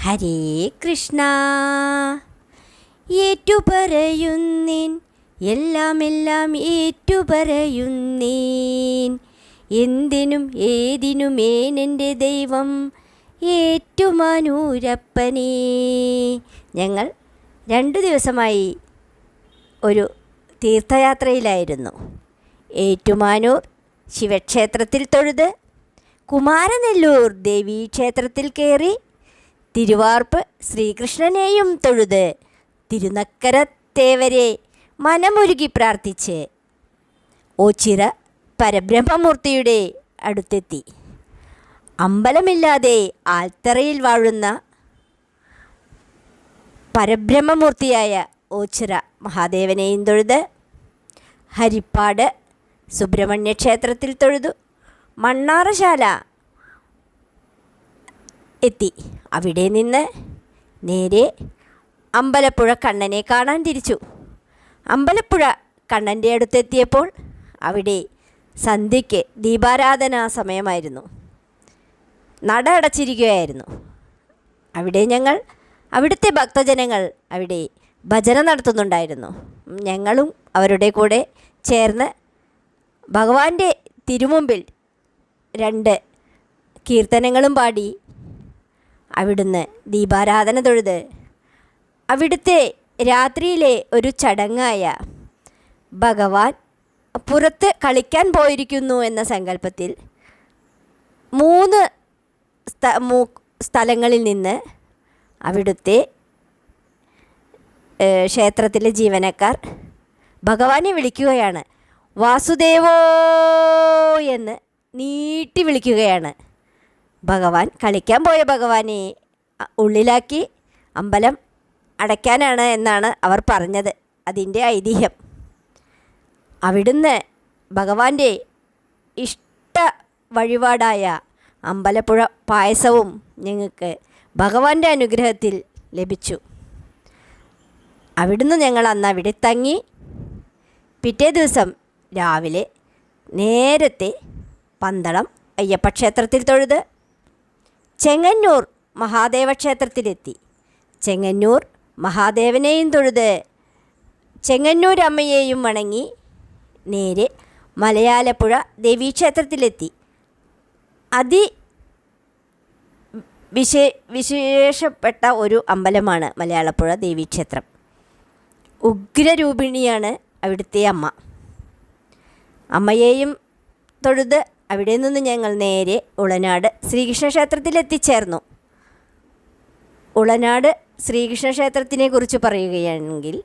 ഹരേ കൃഷ്ണ. ഏറ്റുപറയുന്നേൻ എല്ലാം എല്ലാം ഏറ്റുപറയുന്നേൻ. എന്തിനും ഏതിനുമേനെന്റെ ദൈവം ഏറ്റുമാനൂരപ്പനേ. ഞങ്ങൾ രണ്ടു ദിവസമായി ഒരു തീർത്ഥയാത്രയിലായിരുന്നു. ഏറ്റുമാനൂർ ശിവക്ഷേത്രത്തിൽ തൊഴുത് കുമാരനെല്ലൂർ ദേവീക്ഷേത്രത്തിൽ കയറി തിരുവാർപ്പ് ശ്രീകൃഷ്ണനെയും തൊഴുത് തിരുനക്കര തേവരെ മനമൊരുകി പ്രാർത്ഥിച്ച്. ഓച്ചിറ പരബ്രഹ്മമൂർത്തിയുടെ അടുത്തെത്തി. അമ്പലമില്ലാതെ ആൽത്തറയിൽ വാഴുന്ന പരബ്രഹ്മമൂർത്തിയായ ഓച്ചിറ മഹാദേവനെയും തൊഴുത് ഹരിപ്പാട് സുബ്രഹ്മണ്യ ക്ഷേത്രത്തിൽ തൊഴുതു. മണ്ണാറശാല എത്തി. അവിടെ നിന്ന് നേരെ അമ്പലപ്പുഴ കണ്ണനെ കാണാൻ തിരിച്ചു. അമ്പലപ്പുഴ കണ്ണന്റെ അടുത്തെത്തിയപ്പോൾ അവിടെ സന്ധ്യയ്ക്ക് ദീപാരാധനാ സമയമായിരുന്നു. നട അടച്ചിരിക്കുകയായിരുന്നു. അവിടെ ഞങ്ങൾ അവിടുത്തെ ഭക്തജനങ്ങൾ അവിടെ ഭജന നടത്തുന്നുണ്ടായിരുന്നു. ഞങ്ങളും അവരുടെ കൂടെ ചേർന്ന് ഭഗവാന്റെ തിരുമുമ്പിൽ രണ്ട് കീർത്തനങ്ങളും പാടി അവിടുന്ന് ദീപാരാധന തൊഴുത്. അവിടുത്തെ രാത്രിയിലെ ഒരു ചടങ്ങായ ഭഗവാൻ പുറത്ത് കളിക്കാൻ പോയിരിക്കുന്നു എന്ന സങ്കല്പത്തിൽ മൂന്ന് സ്ഥലങ്ങളിൽ നിന്ന് അവിടുത്തെ ക്ഷേത്രത്തിലെ ജീവനക്കാർ ഭഗവാനെ വിളിക്കുകയാണ്. വാസുദേവോ എന്ന് നീട്ടി വിളിക്കുകയാണ്. ഭഗവാൻ കളിക്കാൻ പോയ ഭഗവാനെ ഉള്ളിലാക്കി അമ്പലം അടയ്ക്കാനാണ് എന്നാണ് അവർ പറഞ്ഞത്. അതിന്റെ ഐതിഹ്യം. അവിടുന്ന് ഭഗവാന്റെ ഇഷ്ട വഴിപാടായ അമ്പലപ്പുഴ പായസവും ഞങ്ങൾക്ക് ഭഗവാന്റെ അനുഗ്രഹത്തിൽ ലഭിച്ചു. അവിടുന്ന് ഞങ്ങൾ അന്ന് അവിടെ തങ്ങി പിറ്റേ ദിവസം രാവിലെ നേരത്തെ പന്തളം അയ്യപ്പ ക്ഷേത്രത്തിൽ തൊഴുത് ചെങ്ങന്നൂർ മഹാദേവ ക്ഷേത്രത്തിലെത്തി. ചെങ്ങന്നൂർ മഹാദേവനെയും തൊഴുത് ചെങ്ങന്നൂരമ്മയെയും വണങ്ങി നേരെ മലയാലപ്പുഴ ദേവീക്ഷേത്രത്തിലെത്തി അതി വിശേ വിശേഷപ്പെട്ട ഒരു അമ്പലമാണ് മലയാളപ്പുഴ ദേവീക്ഷേത്രം ഉഗ്രരൂപിണിയാണ് അവിടുത്തെ അമ്മ. അമ്മയെയും തൊഴുത് അവിടെ നിന്ന് ഞങ്ങൾ നേരെ ഉളനാട് ശ്രീകൃഷ്ണ ക്ഷേത്രത്തിൽ എത്തിച്ചേർന്നു ഉളനാട് ശ്രീകൃഷ്ണ ക്ഷേത്രത്തിനെ കുറിച്ച് പറയുകയാണെങ്കിൽ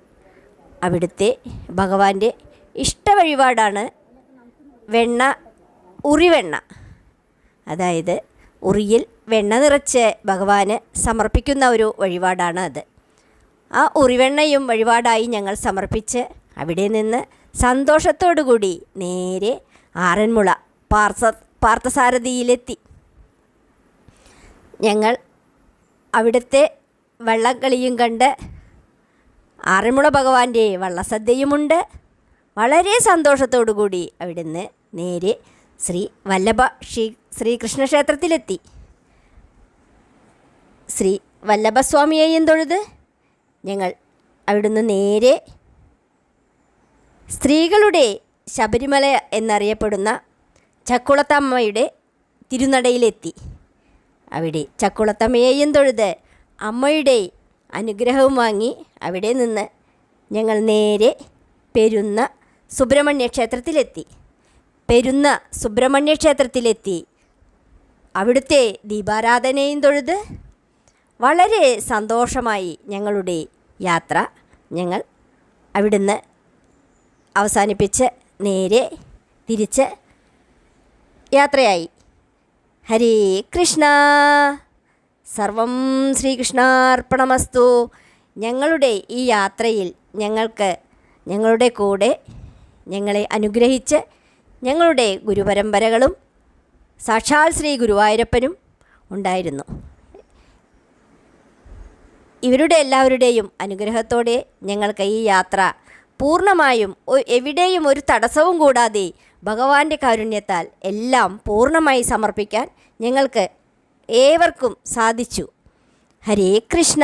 അവിടുത്തെ ഭഗവാന്റെ ഇഷ്ട വഴിപാടാണ് വെണ്ണ ഉറിവെണ്ണ. അതായത് ഉറിയിൽ വെണ്ണ നിറച്ച് ഭഗവാന് സമർപ്പിക്കുന്ന ഒരു വഴിപാടാണ് അത്. ആ ഉറിവെണ്ണയും വഴിപാടായി ഞങ്ങൾ സമർപ്പിച്ച് അവിടെ നിന്ന് സന്തോഷത്തോടു കൂടി നേരെ ആറന്മുള പാർസ പാർത്ഥസാരഥിയിലെത്തി. ഞങ്ങൾ അവിടുത്തെ വള്ളക്കളിയും കണ്ട് ആറന്മുള ഭഗവാന്റെ വള്ളസദ്യയുമുണ്ട് വളരെ സന്തോഷത്തോടു കൂടി അവിടുന്ന് നേരെ ശ്രീ വല്ലഭ ശ്രീ ശ്രീകൃഷ്ണ ക്ഷേത്രത്തിലെത്തി ശ്രീ വല്ലഭസ്വാമിയെയും തൊഴുത് ഞങ്ങൾ അവിടുന്ന് നേരെ സ്ത്രീകളുടെ ശബരിമല എന്നറിയപ്പെടുന്ന ചക്കുളത്തമ്മയുടെ തിരുനടയിലെത്തി. അവിടെ ചക്കുളത്തമ്മയെയും തൊഴുത് അമ്മയുടെ അനുഗ്രഹവും വാങ്ങി അവിടെ നിന്ന് ഞങ്ങൾ നേരെ പെരുന്ന സുബ്രഹ്മണ്യ ക്ഷേത്രത്തിലെത്തി. പെരുന്ന സുബ്രഹ്മണ്യ ക്ഷേത്രത്തിലെത്തി. അവിടുത്തെ ദീപാരാധനയും തൊഴുത് വളരെ സന്തോഷമായി ഞങ്ങളുടെ യാത്ര ഞങ്ങൾ അവിടുന്ന് അവസാനിപ്പിച്ച് നേരെ തിരിച്ച് യാത്രയായി. ഹരേ കൃഷ്ണ. സർവം ശ്രീകൃഷ്ണാർപ്പണമസ്തു. ഞങ്ങളുടെ ഈ യാത്രയിൽ ഞങ്ങൾക്ക് ഞങ്ങളുടെ കൂടെ ഞങ്ങളെ അനുഗ്രഹിച്ച് ഞങ്ങളുടെ ഗുരുപരമ്പരകളും സാക്ഷാൽ ശ്രീ ഗുരുവായൂരപ്പനും ഉണ്ടായിരുന്നു. ഇവരുടെ എല്ലാവരുടെയും അനുഗ്രഹത്തോടെ ഞങ്ങൾക്ക് ഈ യാത്ര പൂർണമായും എവിടെയും ഒരു തടസ്സവും കൂടാതെ ഭഗവാന്റെ കാരുണ്യത്താൽ എല്ലാം പൂർണമായി സമർപ്പിക്കാൻ ഞങ്ങൾക്ക് ഏവർക്കും സാധിച്ചു. ഹരേ കൃഷ്ണ.